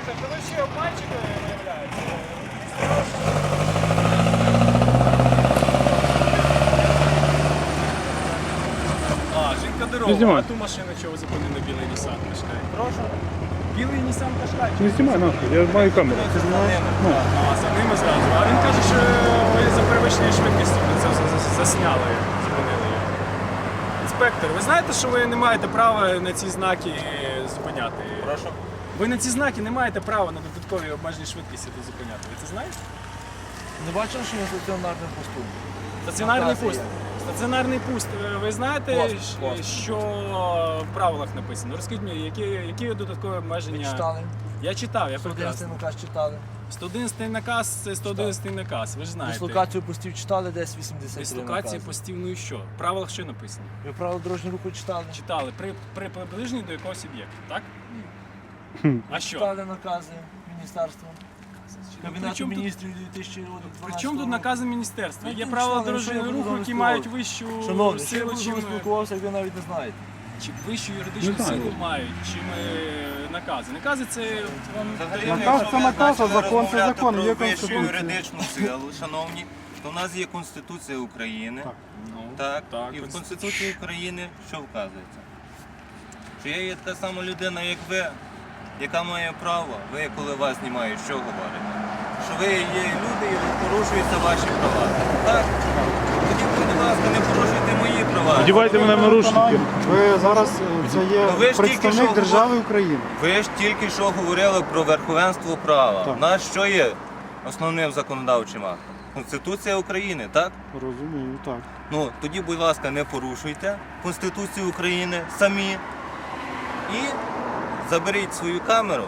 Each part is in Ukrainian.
Інспектор, то ви ще обманщики виявляєте? А, жінка дорога. знімай. А ту машину чого зупинили білий Nissan Qashqai? Прошу. Білий Nissan Qashqai. Не знімай нахуй, я маю камеру. А, за ними зразу. А він каже, що ви за перевищення швидкості ви це за- засняли, зупинили його. Інспектор, ви знаєте, що ви не маєте права на ці знаки зупиняти? Прошу. Ви на ці знаки не маєте права на додаткові обмежені швидкості тут зупиняти. Ви це знаєте? Не бачив, що він стаціонарним постом. Стаціонарний Накази пуст. є. Стаціонарний пуст. Е, Ви знаєте, Пост, щ- що в правилах написано? Розкажіть мені, які, які є додаткові обмеження? читали? Я читав, я 111 прекрасно. наказ читали. 111 наказ це 111 наказ, ви ж знаєте. Дислокацію постів читали десь 83 Дислокації накази. постів, ну і що? В правилах що написано? Ви правила дорожнього руху читали? Читали при, при приближенні до якогось об'єкту, так? А що? Читали накази міністерства. При Кабінету чому тут- міністрів 2012 При чому тут накази міністерства? Ну, Є тут правила дорожнього що я буду руху, які мають вищу я силу, буду з чим вами спілкувався, як ви навіть не знаєте. чи вищу юридичну Не силу мають, чим е, накази. Накази це вам Наказ- це наказ, а закон це закон, є вищу Конституція. юридичну силу, шановні, то в нас є Конституція України. Так. ну, Так, Так, і в Конституції України що вказується? Що я є така сама людина, як ви, яка має право, ви коли вас знімають, що говорите? Що ви є люди і порушуються ваші права. Так? Тоді, будь ласка, не порушуйте мої права. Одівайте мене в наручники. Ви зараз е, це є Ну, ви ж тільки представник що держави України. Ви ж тільки що говорили про верховенство права. Так. У нас що є основним законодавчим актом? Конституція України, так? Розумію, так. Ну тоді, будь ласка, не порушуйте Конституцію України самі і заберіть свою камеру,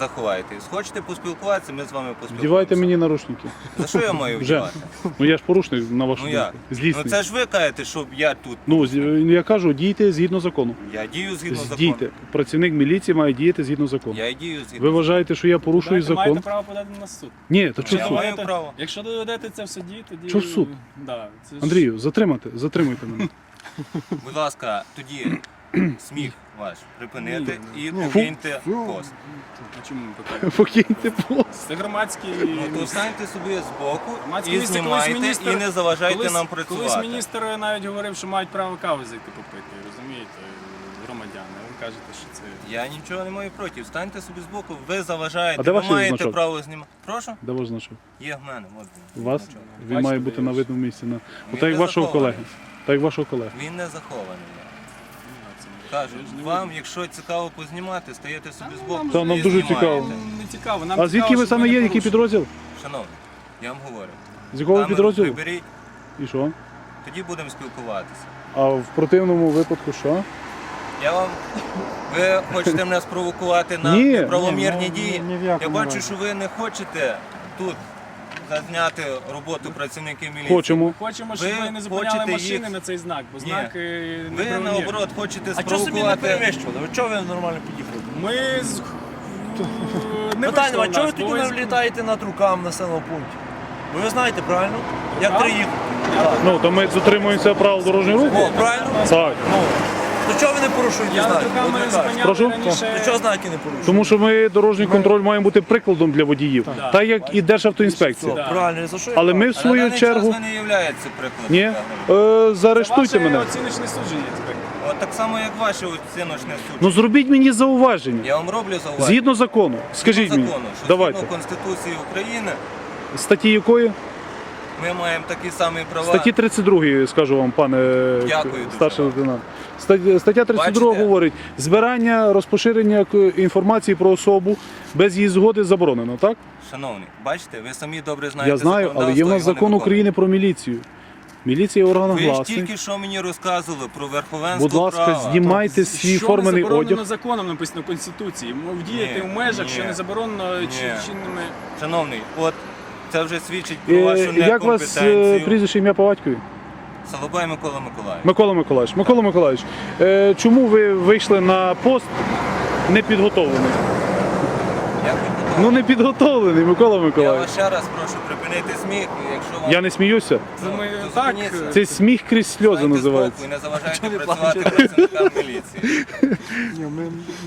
заховайте. Хочете поспілкуватися, ми з вами поспілкуємося. Вдівайте мені наручники. За що я маю Вже. вдівати? Ну я ж порушник на вашу Ну як? думку. Ну це ж ви кажете, щоб я тут. Ну, з- я кажу, дійте згідно закону. Я дію згідно закону. Дійте. Працівник міліції має діяти згідно закону. Я дію згідно. Ви вважаєте, що я порушую Маєте- Маєте право подати на суд. Ні, то що Я суд? маю право. Якщо доведете це в суді, тоді. Що в суд? Да, це ж- Андрію, затримати, затримайте мене. Будь ласка, тоді сміх ваш припинити і покиньте пост. А чому питання? Покиньте пост. Це громадський. Ну то станьте собі збоку Громадське і колись знімайте, міністр- і не заважайте колись, нам Колись працювати. міністр навіть говорив, що мають право кави зайти попити, розумієте, громадяни. А ви кажете, що це. Я нічого не маю проти. Станьте собі збоку, ви заважаєте, А де ви ваш маєте значок? право знімати. Прошу? Де ваш значок? Є в мене. От У вас? значок. Він Бачите, має бути на видному місці. На... Він Отак як не вашого захований. колеги. Так як вашого колеги. Він не захований. Це не- Кажу, ви ж не вам, якщо цікаво познімати, стаєте собі Та, збоку. нам Та, нам і дуже знімаєте. цікаво. Не цікаво. Нам А звідки цікаво, ви саме є? Який підрозділ? Шановні, я вам говорю. З якого камеру підрозділу? приберіть, І що? тоді будемо спілкуватися. А в противному випадку що? Я вам. Ви хочете мене спровокувати на Ні. неправомірні Ні, дії. ні в Я бачу, разі. що ви не хочете тут зазняти роботу працівників міліції. Хочемо. Хочемо, щоб Ви ви не зупиняли хочете машини їх- на цей знак, бо Ні. знак е, Ви неправомірний. наоборот хочете А чого собі не спровокувати. перевищували? Ви чого ви нормально під'їхали? Ми з... не Питання, вийшло а в чого ви нас, тоді не влітаєте над руками населеного пункті? Бо ви знаєте, правильно? Як Руками? приїхати? Ну, то ми дотримуємося правил дорожнього руху? О, правильно? Так. Ну, то чого ви не порушуєте Я знаки? руками От ви кажете. Прошу? раніше. Ви чого знаки не порушуєте? Тому що ми дорожній контроль маємо бути прикладом для водіїв, Так. так як і Державтоінспекція. Все, Да. правильно, за що я Але ми в на свою даний чергу. час ви не являєтеся прикладом. Ні, е, заарештуйте Ваше мене. оціночне судження, інспектор. От так само, як ваше оціночне судження. Ну зробіть мені зауваження. Я вам роблю зауваження. Згідно закону. Скажіть закону, що Давайте. згідно Конституції України Статті якої? Ми маємо такі самі права. Статті 32, скажу вам, пане Дякую дуже старший вам. лейтенант. Стаття стаття 32 Бачите? говорить, збирання, розпоширення к- інформації про особу без її згоди заборонено, так? Шановний, бачите, ви самі добре знаєте Я знаю, але є в законодавство, нас його закон виконуєте. України про міліцію. Міліція є органом Ви ж власний. тільки що мені розказували про верховенство Будь ласка, права. знімайте свій що формений заборонено одяг. законом написано в Конституції. Мов діяти Ні, в межах, ні. що не заборонено Ні. чи чинними. Шановний, от це вже свідчить про вашу Е, Як вас е, прізвище ім'я по батькові? Солобай Микола Миколаївич. Микола Миколаївич. Микола Миколаївич, е, чому ви вийшли на пост непідготовлений? Підготовлений. Ну не підготовлений, Микола Я Миколаївич. вас ще раз прошу припинити сміх, і якщо вам Я не сміюся. Ну, Думаю, так. Це сміх крізь сльози називається. не заважайте працювати працівникам міліції. Ні, ми,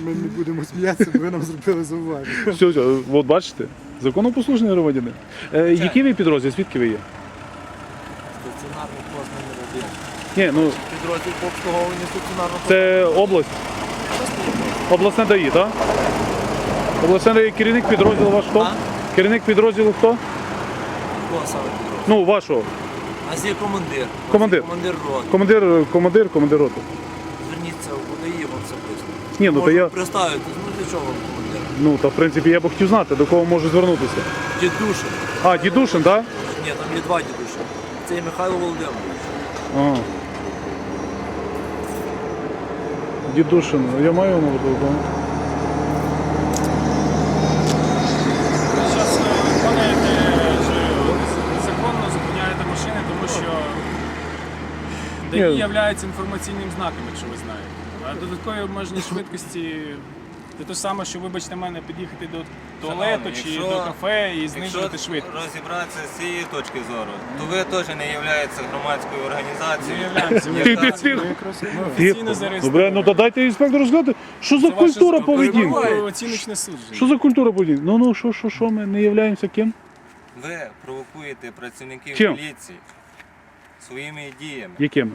ми не будемо сміятися, бо ви нам зробили зауваження. Все, все, от бачите, законопослушний громадянин. Е, який ви підрозділ? Звідки ви є? Стаціонарний пост номер один. Ні, ну Підрозділ по обслуговуванню стаціонарного це область. Обласне ДАІ, так? Обласне ДАІ керівник підрозділу ваш хто? А? Керівник підрозділу хто? Кого саме підрозділ? Ну, вашого. У нас є командир. Є Командир. Командир роти. Командир, командир, командир роти. Зверніться вам все поясню. Ні, ну то Можу я. представитись, ну для чого вам командир? Ну, та в принципі я б хотів знати, до кого можу звернутися. Дідушин. А, дідушин, так? Ні, там є два дідушин. Це є Михайло Володимирович. Ага. Дідушин, я маю номер телефону. Зараз виконуєте що незаконно зупиняєте машини, тому що ДАІ Ні. являється інформаційним знаком, якщо ви знаєте. А додаткові обмежені швидкості це те саме, що, вибачте мене, під'їхати до туалету чи якщо- до кафе і знижувати швидкість. розібратися з цієї точки зору, то ви теж не являєтеся громадською організацією. являємося. Іди свір. Ми Добре, офіційно зареєстровані. ну то дайте інспектору сказати, що за Це культура поведінки? Оціночне судження. Що за культура поведінки? Ну ну що, що, що ми не являємося ким? Ви провокуєте працівників Чим? міліції своїми діями. Якими?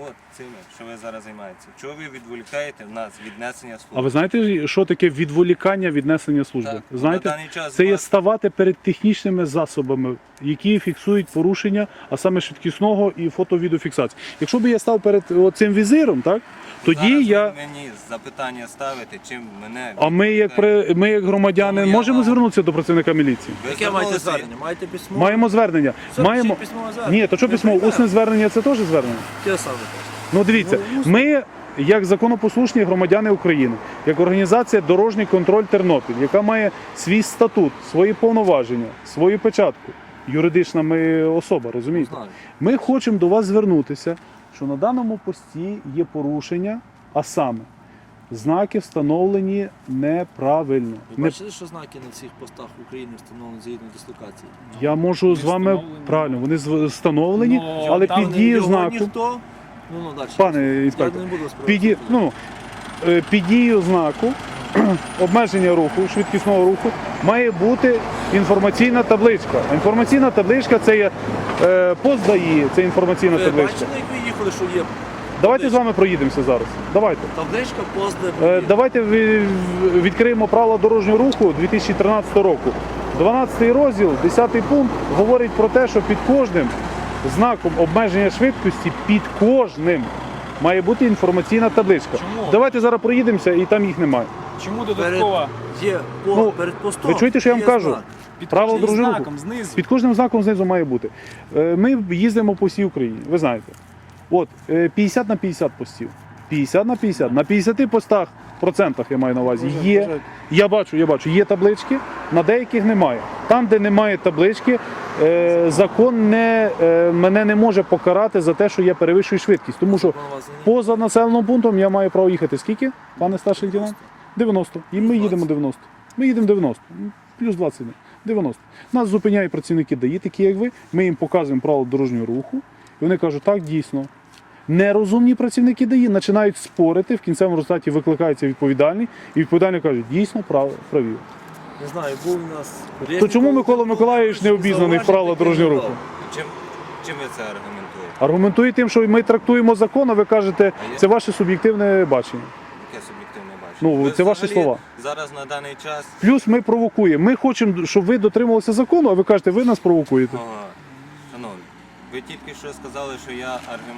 От цими, що ви зараз займаєтеся. Чого ви відволікаєте в нас від несення служби? А ви знаєте, що таке відволікання від несення служби? Так, знаєте, на даний час це є вас- ставати перед технічними засобами, які фіксують порушення, а саме швидкісного і фото-відеофіксації. Якщо б я став перед цим візиром, так тоді Зараз я. ви мені запитання ставите, чим мене А ми, як при ми, як громадяни, я можемо вам- звернутися до працівника міліції. Ви Яке маєте звернулися- звернення? Маєте письмо? Маємо звернення. Все, Маємо. пишіть письмове звернення. Ні, то що письмо? Усне звернення це теж звернення. Те саме. Ну дивіться, ми, як законопослушні громадяни України, як організація Дорожній контроль Тернопіль, яка має свій статут, свої повноваження, свою печатку. Юридична ми особа, розумієте? Ми хочемо до вас звернутися, що на даному пості є порушення, а саме знаки встановлені неправильно. Ви Не- бачили, що знаки на всіх постах в Україні встановлені згідно дислокації? Я можу з вами встановлені. правильно, вони встановлені, Ну, але під дією знаку. ніхто. Ну, ну, далі. Пане Я інспектор, не буду під, ді- ну, е, під дією знаку обмеження руху, швидкісного руху, має бути інформаційна табличка. Інформаційна табличка це є е, пост ДАІ, це інформаційна Ви табличка. бачили, як ви їхали, що є Давайте з вами проїдемося зараз. Давайте. табличка пост Е, Давайте ви- відкриємо правила дорожнього руху 2013 року. 12 розділ, 10 пункт говорить про те, що під кожним знаком обмеження швидкості, під кожним має бути інформаційна табличка. Чому? Давайте зараз проїдемося і там їх немає. Чому перед, додаткова? є по, Ну, перед постом. ви чуєте, що я вам є кажу? знак. Під Правила кожним дорожнього руху. знаком знизу. Під кожним знаком знизу має бути. Е, Ми їздимо по всій Україні, ви знаєте. От, е, 50 на 50 постів. 50 на 50. На 50 постах, процентах я маю на увазі, є. Я бачу, я бачу, є таблички, на деяких немає. Там, де немає таблички, е, закон не, е, мене не може покарати за те, що я перевищую швидкість. Тому що поза населеним пунктом я маю право їхати скільки, пане старший лейтенант? 90. І ми їдемо 90. Ми їдемо 90. Плюс 20. 90. Нас зупиняють працівники ДАІ, такі як ви. Ми їм показуємо правила дорожнього руху. І вони кажуть, так, дійсно. Нерозумні працівники ДАІ починають спорити, в кінцевому результаті викликається відповідальний, і відповідальний каже, дійсно прав, праві. Не знаю, був у нас... То чому Микола Миколаївич не обізнаний в правила дорожнього руху? Чим, чим ви це аргументуєте? Аргументує тим, що ми трактуємо закон, а ви кажете, це ваше суб'єктивне бачення. Яке суб'єктивне бачення? Ну, Ви це ваші взагалі слова. Зараз на даний час Плюс ми провокуємо. Ми хочемо, щоб ви дотрималися закону, а ви кажете, ви нас провокуєте. Ага. Шановні, ви тільки що сказали, що я аргум...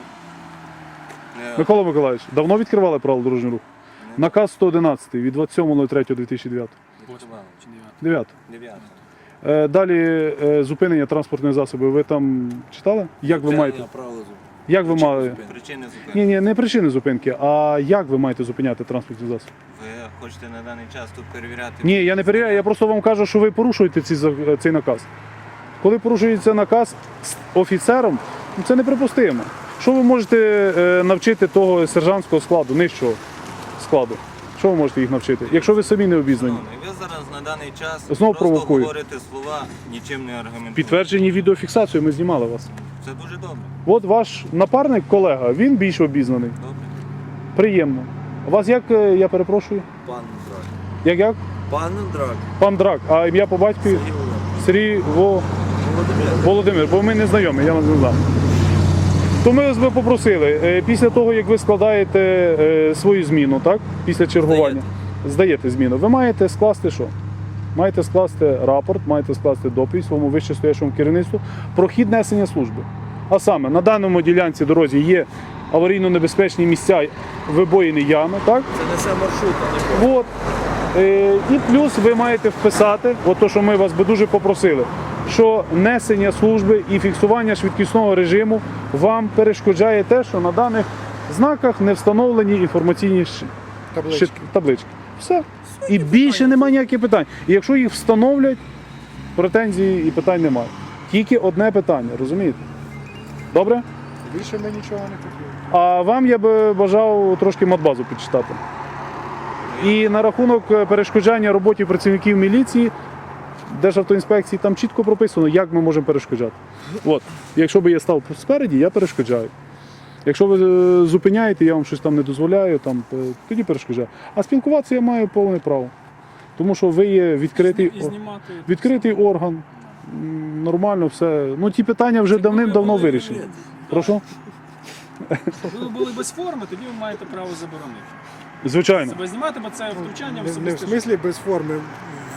не- Микола Миколаївич, давно відкривали правила дорожнього руху? Наказ 111 від 27.03.2009. відкривали. Чи дев'яте? 9. Е, далі е, зупинення транспортних засобів. Ви там читали? Як ви маєте? Як ви мали? Причини зупинки. Ні, ні, не причини зупинки, а як ви маєте зупиняти транспортні засоби? Ви хочете на даний час тут перевіряти? Ні, я не перевіряю, я просто вам кажу, що ви порушуєте ці, за- цей наказ. Коли порушується наказ з офіцером, ну, це неприпустимо. Що ви можете е, навчити того сержантського складу, нижчого складу? Що ви можете їх навчити, якщо ви самі не обізнані? Ви зараз на даний час Знову просто провокую. говорите слова, нічим не аргументуєте. Підтверджені відеофіксацією, ми знімали вас. Це дуже добре. От ваш напарник, колега, він більш обізнаний. Добре. Приємно. У вас як, е, я перепрошую? Пан Драк. Як як? Пан Драк. Пан Драк, а ім'я по батькові? Сергій Во... Володимир. Володимир, бо ми не знайомі, я вас не знав. То ми вас би попросили, е, після того, як ви складаєте е, свою зміну, так? Після чергування, здаєте зміну, ви маєте скласти що? Маєте скласти рапорт, маєте скласти доповідь своєму вищестоячому керівництву про хід несення служби. А саме на даному ділянці дорозі є аварійно-небезпечні місця вибоїни ями, так? Це несе маршрут, а не. От. Е, і плюс ви маєте вписати, от то, що ми вас би дуже попросили, що несення служби і фіксування швидкісного режиму вам перешкоджає те, що на даних знаках не встановлені інформаційні щ- Таблички. щит- таблички. Все. І більше немає ніяких питань. І якщо їх встановлять, претензій і питань немає. Тільки одне питання, розумієте? Добре? Більше ми нічого не хотіли. А вам я би бажав трошки мадбазу підчитати. І на рахунок е, перешкоджання роботі працівників міліції, Державтоінспекції, там чітко прописано, як ми можемо перешкоджати. От, якщо би я став спереді, я перешкоджаю. Якщо ви е, зупиняєте, я вам щось там не дозволяю, там, е, тоді перешкоджаю. А спілкуватися я маю повне право. Тому що ви є відкритий, знімати. відкритий орган, нормально все. Ну ті питання вже давним-давно вирішені. Прошу? Ви були без форми, тоді ви маєте право заборонити. Звичайно. Себе знімати, бо це втручання в не в особисте смислі без форми,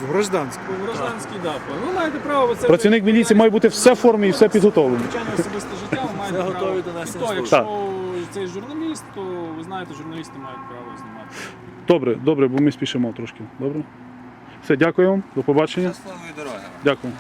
в гражданську. В гражданський да. Ви маєте право бо це Працівник міліції має бути все в формі і все підготовлено. Звичайно, особисте життя, ви маєте Все право. готові до І то, служби. якщо цей журналіст, то ви знаєте, журналісти мають право знімати. Добре, добре, бо ми спішимо трошки. Добре? Все, дякую вам, до побачення. Щасливої дороги. Дякую.